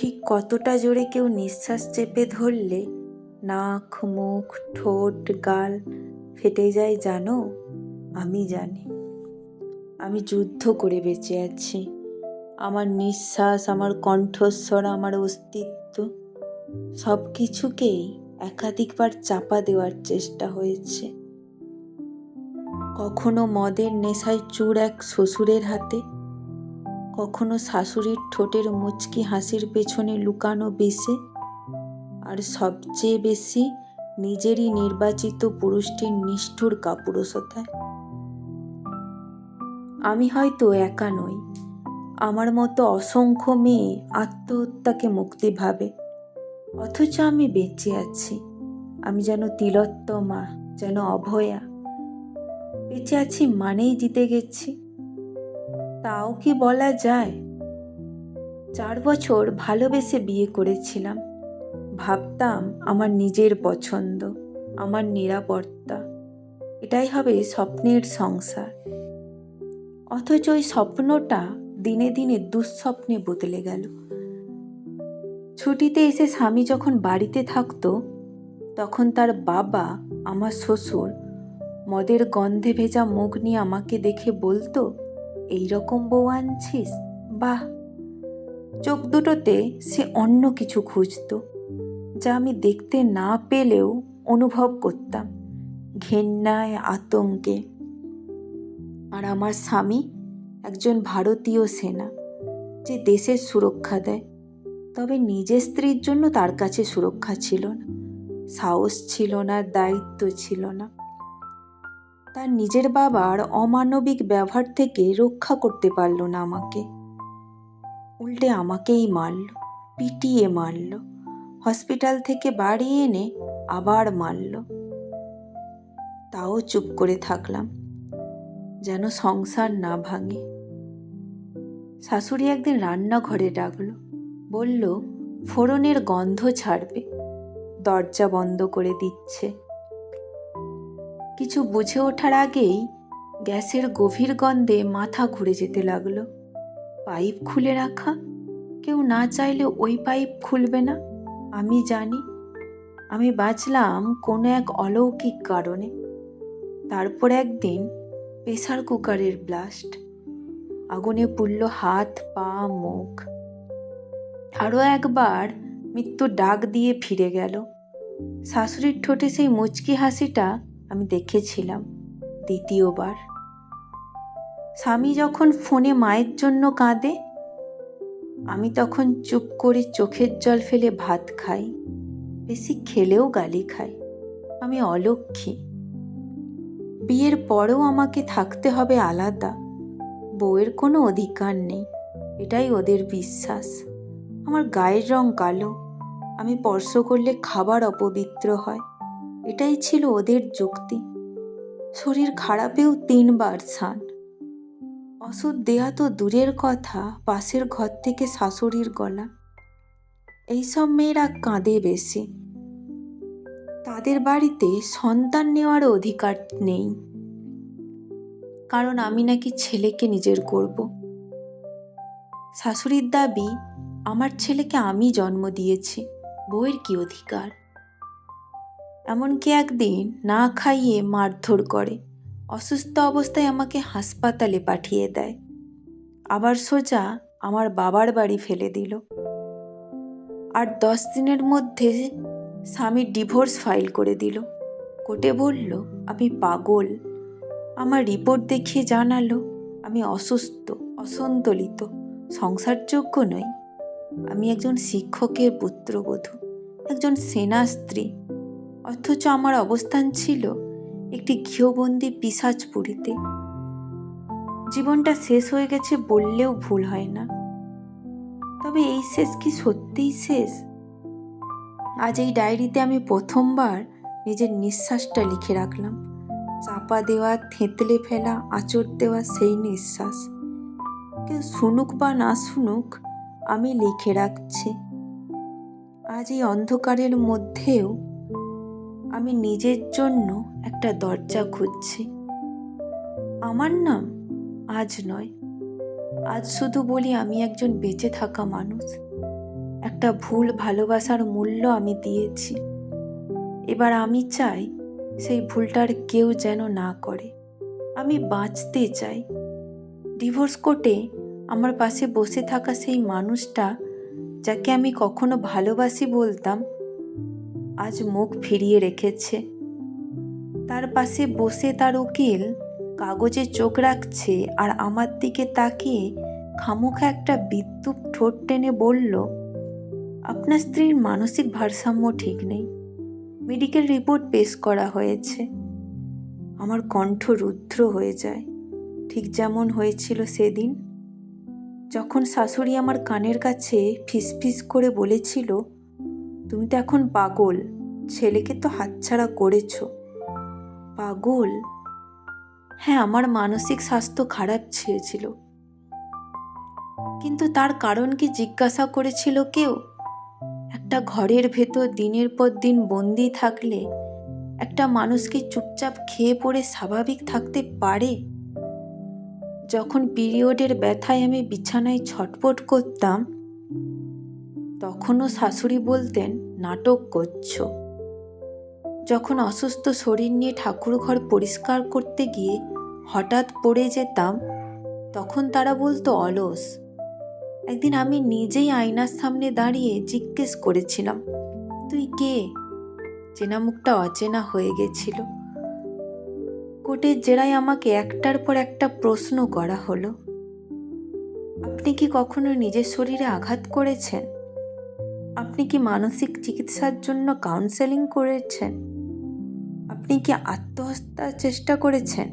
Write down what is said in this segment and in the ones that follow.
ঠিক কতটা জোরে কেউ নিঃশ্বাস চেপে ধরলে? নাক, মুখ, ঠোঁট, গাল ফেটে যায়, জানো? আমি জানি। আমি যুদ্ধ করে বেঁচে আছি। আমার নিঃশ্বাস, আমার কণ্ঠস্বর, আমার অস্তিত্ব সব কিছুকেই একাধিকবার চাপা দেওয়ার চেষ্টা হয়েছে। কখনো মদের নেশায় চুর এক শ্বশুরের হাতে কখনো শাশুড়ির ঠোঁটের মুচকি হাসির পেছনে লুকানো বেশে? আর সবচেয়ে বেশি নিজেরই নির্বাচিত পুরুষটির নিষ্ঠুর কাপুরুষতায়? আমি হয়তো একা নই। আমার মতো অসংখ্য মেয়ে আত্মহত্যাকে মুক্তি ভাবে। অথচ আমি বেঁচে আছি। আমি যেন তিলোত্তমা, যেন অভয়া। বেঁচে আছি মানেই জিতে গেছি। তাও কি বলা যায়? চার বছর ভালোবেসে বিয়ে করেছিলাম। ভাবতাম আমার নিজের পছন্দ, আমার নিরাপত্তা। এটাই হবে স্বপ্নের সংসার। অথচ ওই স্বপ্নটা দিনে দিনে দুঃস্বপ্নে বদলে গেল। ছুটিতে এসে স্বামী যখন বাড়িতে থাকতো, তখন তার বাবা, আমার শ্বশুর, মদের গন্ধে ভেজা মুখ নিয়ে আমাকে দেখে বলতো এই রকম বউ আনছিস? বাহ! চোখ দুটোতে সে অন্য কিছু খুঁজত, যা আমি দেখতে না পেলেও অনুভব করতাম ঘেন্নায় আতঙ্কে। আর আমার স্বামী একজন ভারতীয় সেনা, যে দেশের সুরক্ষা দেয়। তবে নিজের স্ত্রীর জন্য তার কাছে সুরক্ষা ছিল না, সাহস ছিল না, দায়িত্ব ছিল না। তার নিজের বাবার অমানবিক ব্যবহার থেকে রক্ষা করতে পারল না আমাকে। উল্টে আমাকেই মারল, পিটিয়ে মারল, হসপিটাল থেকে বাড়ি এনে আবার মারল। তাও চুপ করে থাকলাম, যেন সংসার না ভাঙে। শাশুড়ি একদিন রান্নাঘরে ডাকলো, বলল, ফোড়নের গন্ধ ছাড়বে, দরজা বন্ধ করে দিচ্ছে। কিছু বুঝে ওঠার আগেই গ্যাসের গভীর গন্ধে মাথা ঘুরে যেতে লাগল। পাইপ খুলে রাখা? কেউ না চাইলে ওই পাইপ খুলবে না, আমি জানি। আমি বাঁচলাম কোনো এক অলৌকিক কারণে। তারপর একদিন প্রেসার কুকারের ব্লাস্ট। আগুনে পুড়ল হাত, পা, মুখ। আরও একবার মৃত্যু ডাক দিয়ে ফিরে গেল। শাশুড়ির ঠোঁটে সেই মুচকি হাসিটা আমি দেখেছিলাম দ্বিতীয়বার। স্বামী যখন ফোনে মায়ের জন্য কাঁদে, আমি তখন চুপ করে চোখের জল ফেলে ভাত খাই, বেশি খেলেও গালি খাই। আমি অলক্ষী। বিয়ের পরেও আমাকে থাকতে হবে আলাদা, বউয়ের কোনো অধিকার নেই, এটাই ওদের বিশ্বাস। আমার গায়ের রং কালো, আমি স্পর্শ করলে খাবার অপবিত্র হয়। এটাই ছিল ওদের যুক্তি। শরীর খারাপেও তিনবার স্নান ওষুধ দেয়া তো দূরের কথা, পাশের ঘর থেকে শাশুড়ির গলা। এইসব মেয়েরা কাঁদে বেশি। তাদের বাড়িতে সন্তান নেওয়ার অধিকার নেই। কারণ আমি নাকি ছেলেকে নিজের করব। শাশুড়ির দাবি, আমার ছেলেকে আমি জন্ম দিয়েছি, বউয়ের কি অধিকার? এমনকি একদিন না খাইয়ে মারধর করে, অসুস্থ অবস্থায় আমাকে হাসপাতালে পাঠিয়ে দেয়। আবার সোজা আমার বাবার বাড়ি ফেলে দিল। আর দশ দিনের মধ্যে স্বামী ডিভোর্স ফাইল করে দিল। কোর্টে বলল, আমি পাগল। আমার রিপোর্ট দেখিয়ে জানালো, আমি অসুস্থ, অসন্তলিত, সংসারযোগ্য নই। আমি একজন শিক্ষকের পুত্রবধূ, একজন সেনা স্ত্রী অথচ আমার অবস্থান ছিল একটি গৃহবন্দী পিসাজপুরীতে জীবনটা শেষ হয়ে গেছে বললেও ভুল হয় না। তবে এই শেষ কি সত্যিই শেষ? আজ এই ডায়েরিতে আমি প্রথমবার নিজের নিঃশ্বাসটা লিখে রাখলাম। চাপা দেওয়া, থেঁতলে ফেলা, আঁচড় দেওয়া সেই নিঃশ্বাস। কেউ শুনুক বা না শুনুক, আমি লিখে রাখছি। আজ এই অন্ধকারের মধ্যেও আমি নিজের জন্য একটা দরজা খুঁজছি। আমার নাম আজ নয়। আজ শুধু বলি আমি একজন বেঁচে থাকা মানুষ। একটা ভুল ভালোবাসার মূল্য আমি দিয়েছি। এবার আমি চাই সেই ভুলটার কেউ যেন না করে। আমি বাঁচতে চাই। ডিভোর্স কোর্টে আমার পাশে বসে থাকা সেই মানুষটা যাকে আমি কখনো ভালোবাসি বলতাম আজ মুখ ফিরিয়ে রেখেছে। তার পাশে বসে তার উকিল কাগজে চোখ রাখছে আর আমার দিকে তাকিয়ে খামোখা একটা বিদ্যুৎ ঠোঁট টেনে বলল, আপনার স্ত্রীর মানসিক ভারসাম্য ঠিক নেই। মেডিকেল রিপোর্ট পেশ করা হয়েছে। আমার কণ্ঠ রুদ্র হয়ে যায়। ঠিক যেমন হয়েছিল সেদিন। যখন শাশুড়ি আমার কানের কাছে ফিসফিস করে বলেছিল তুমি তো এখন পাগল। ছেলেকে তো হাতছাড়া করেছ। পাগল? হ্যাঁ আমার মানসিক স্বাস্থ্য খারাপ ছিল কিন্তু তার কারণ কি জিজ্ঞাসা করেছিল কেউ? একটা ঘরের ভেতর দিনের পর দিন বন্দি থাকলে একটা মানুষ কি চুপচাপ খেয়ে পড়ে স্বাভাবিক থাকতে পারে? যখন পিরিয়ডের ব্যথায় আমি বিছানায় ছটপট করতাম তখনও শাশুড়ি বলতেন, নাটক করছ। যখন অসুস্থ শরীর নিয়ে ঠাকুর ঘর পরিষ্কার করতে গিয়ে হঠাৎ পড়ে যেতাম, তখন তারা বলতো, অলস। একদিন আমি নিজেই আয়নার সামনে দাঁড়িয়ে জিজ্ঞেস করেছিলাম, তুই কে? চেনা মুখটা অচেনা হয়ে গেছিল। কোর্টের জেরায় আমাকে একটার পর একটা প্রশ্ন করা হলো, আপনি কি কখনো নিজের শরীরে আঘাত করেছেন? আপনি কি মানসিক চিকিৎসার জন্য কাউন্সেলিং করেছেন? আপনি কি আত্মহত্যার চেষ্টা করেছেন?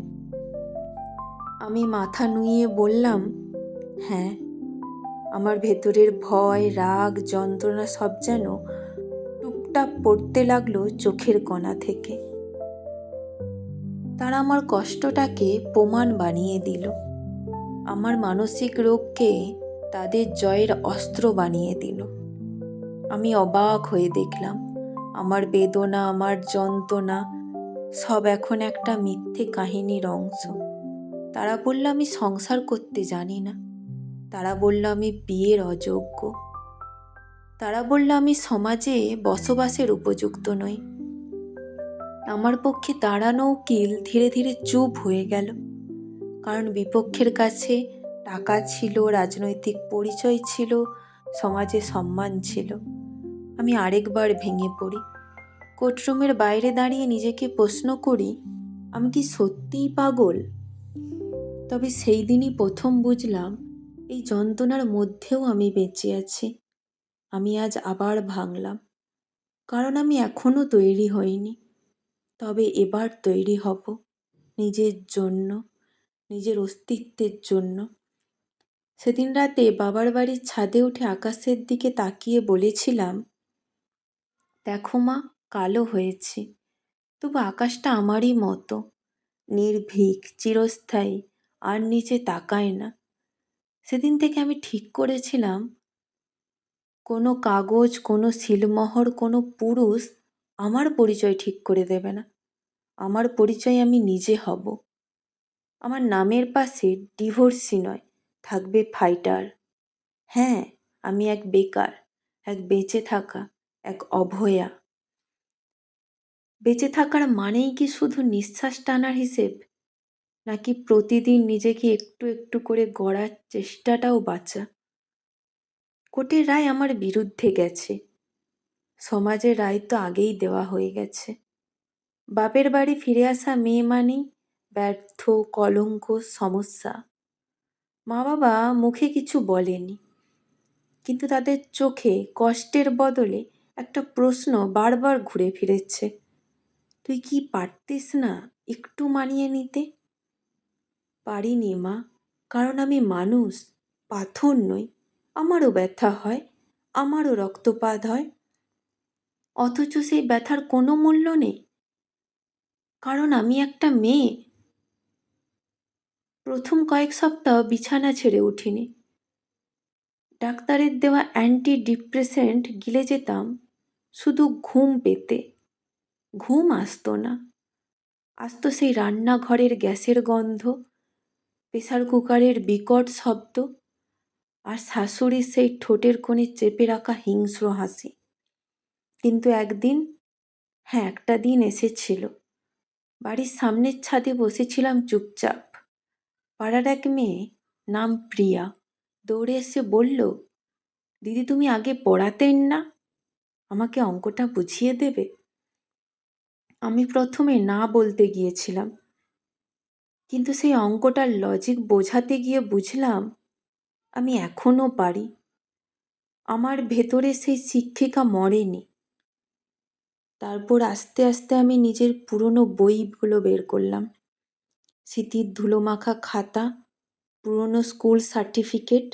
আমি মাথা নুইয়ে বললাম হ্যাঁ আমার ভেতরের ভয়, রাগ, যন্ত্রণা সব যেন টুকটাপ পড়তে লাগল চোখের কণা থেকে। তারা আমার কষ্টটাকে প্রমাণ বানিয়ে দিল। আমার মানসিক রোগকে তাদের জয়ের অস্ত্র বানিয়ে দিল। আমি অবাক হয়ে দেখলাম, আমার বেদনা, আমার যন্ত্রণা, সব এখন একটা মিথ্যে কাহিনীর অংশ। তারা বলল, আমি সংসার করতে জানি না। তারা বলল, আমি বিয়ের অযোগ্য। তারা বলল, আমি সমাজে বসবাসের উপযুক্ত নই। আমার পক্ষে দাঁড়ানো উকিল ধীরে ধীরে চুপ হয়ে গেল। কারণ বিপক্ষের কাছে টাকা ছিল, রাজনৈতিক পরিচয় ছিল, সমাজে সম্মান ছিল। আমি আরেকবার ভেঙে পড়ি। কোর্টরুমের বাইরে দাঁড়িয়ে নিজেকে প্রশ্ন করি, আমি কি সত্যিই পাগল? তবে সেই দিনই প্রথম বুঝলাম, এই যন্ত্রণার মধ্যেও আমি বেঁচে আছি। আমি আজ আবার ভাঙলাম, কারণ আমি এখনও তৈরি হইনি। তবে এবার তৈরি হব, নিজের জন্য, নিজের অস্তিত্বের জন্য। সেদিন রাতে বাবার বাড়ির ছাদে উঠে আকাশের দিকে তাকিয়ে বলেছিলাম দেখো মা, কালো হয়েছি। তবু আকাশটা আমারই মতো। নির্ভীক, চিরস্থায়ী, আর নিচে তাকায় না। সেদিন থেকে আমি ঠিক করেছিলাম। কোনো কাগজ, কোনো শিলমোহর কোনো পুরুষ আমার পরিচয় ঠিক করে দেবে না। আমার পরিচয় আমি নিজে হব। আমার নামের পাশে ডিভোর্সি নয়, থাকবে ফাইটার। হ্যাঁ আমি এক বেকার, এক বেঁচে থাকা এক অভয়া। বেঁচে থাকার মানেই কি শুধু নিঃশ্বাস টানার হিসেব, নাকি প্রতিদিন নিজেকে একটু একটু করে গড়ার চেষ্টাটাও বাঁচা? কোর্টের রায় আমার বিরুদ্ধে গেছে। সমাজের রায় তো আগেই দেওয়া হয়ে গেছে। বাপের বাড়ি ফিরে আসা মেয়ে মানেই ব্যর্থ, কলঙ্ক, সমস্যা। মা বাবা মুখে কিছু বলেনি, কিন্তু তাদের চোখে কষ্টের বদলে একটা প্রশ্ন বারবার ঘুরে ফিরেছে। তুই কি পারতিস না একটু মানিয়ে নিতে? পারিনি মা, কারণ আমি মানুষ, পাথর নই। আমারও ব্যথা হয়, আমারও রক্তপাত হয়। অথচ সেই ব্যথার কোনো মূল্য নেই। কারণ আমি একটা মেয়ে। প্রথম কয়েক সপ্তাহ বিছানা ছেড়ে উঠিনি। ডাক্তারের দেওয়া অ্যান্টি ডিপ্রেসেন্ট গিলে যেতাম শুধু ঘুম পেতে। ঘুম আসতো না। আসতো সেই রান্নাঘরের গ্যাসের গন্ধ, প্রেসার কুকারের বিকট শব্দ, আর শাশুড়ির সেই ঠোঁটের কোণে চেপে রাখা হিংস্র হাসি। কিন্তু একদিন হ্যাঁ একটা দিন এসেছিল। বাড়ির সামনের ছাদে বসেছিলাম চুপচাপ। পাড়ার এক মেয়ে, নাম প্রিয়া, দৌড়ে এসে বলল, দিদি, তুমি আগে পড়াতেন না? আমাকে অঙ্কটা বুঝিয়ে দেবে? আমি প্রথমে না বলতে গিয়েছিলাম। কিন্তু সেই অঙ্কটার লজিক বোঝাতে গিয়ে বুঝলাম, আমি এখনও পারি। আমার ভেতরে সেই শিক্ষিকা মরেনি। তারপর আস্তে আস্তে আমি নিজের পুরনো বইগুলো বের করলাম। স্মৃতির ধুলোমাখা খাতা, পুরনো স্কুল সার্টিফিকেট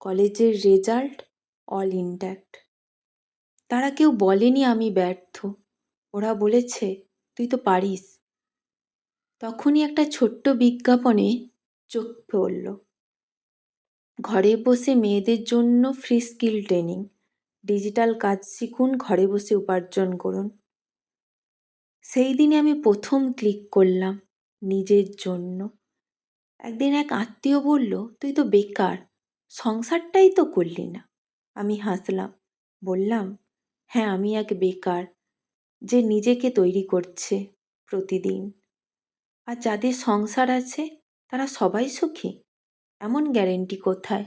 কলেজের রেজাল্ট অল ইনট্যাক্ট তারা কেউ বলেনি আমি ব্যর্থ। ওরা বলেছে, তুই তো পারিস। তখনই একটা ছোট্ট বিজ্ঞাপনে চোখ পড়ল। ঘরে বসে মেয়েদের জন্য ফ্রি স্কিল ট্রেনিং। ডিজিটাল কাজ শিখুন, ঘরে বসে উপার্জন করুন। সেই দিনে আমি প্রথম ক্লিক করলাম নিজের জন্য। একদিন এক আত্মীয় বলল, তুই তো বেকার, সংসারটাই তো করলি না। আমি হাসলাম, বললাম হ্যাঁ আমি এক বেকার যে নিজেকে তৈরি করছে প্রতিদিন। আর যাদের সংসার আছে, তারা সবাই সুখী? এমন গ্যারেন্টি কোথায়?